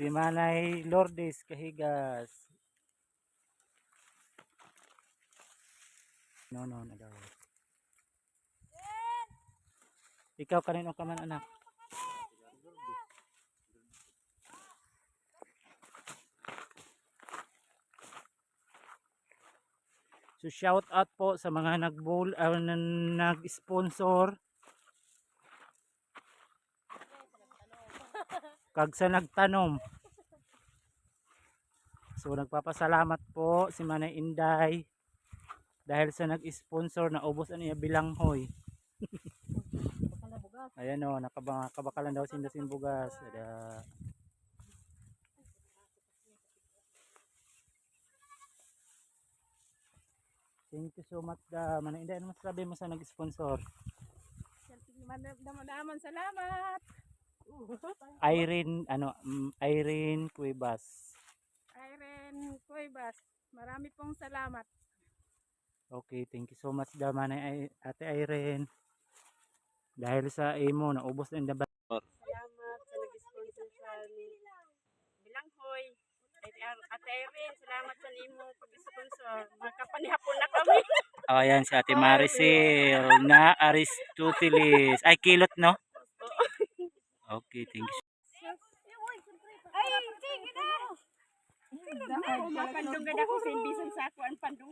Si Manay Lourdes Kahigas. No, no, na daw. Ikaw kanino ka man anak? So shout out po sa mga nag-bowl uh, nag-sponsor kag sa nagtanom. So nagpapasalamat po si Manay Inday dahil sa nag-sponsor na ubos ano niya bilanghoy. Ayan o, nakabakalan daw sinda bugas. Ada. Thank you so much da Manay Inday. Ano masasabi mo sa nag-sponsor? Daman salamat. Irene, ano, mm, Irene Cuevas. Irene Cuevas, marami pong salamat. Okay, thank you so much da Manay Ay- Ate Irene. Dahil sa imo, naubos na yung Salamat sa nag-sponsor sa amin. Bilanghoy. Ate Irene, salamat sa nimo pag-sponsor. Makapanihapon na kami. Oh, ayan si Ate Maricel na Aristoteles. Ay, kilot, no? Okay, thank you. Ay, sige na. Mapandungan ako sa imbisan sa ako ang pandung.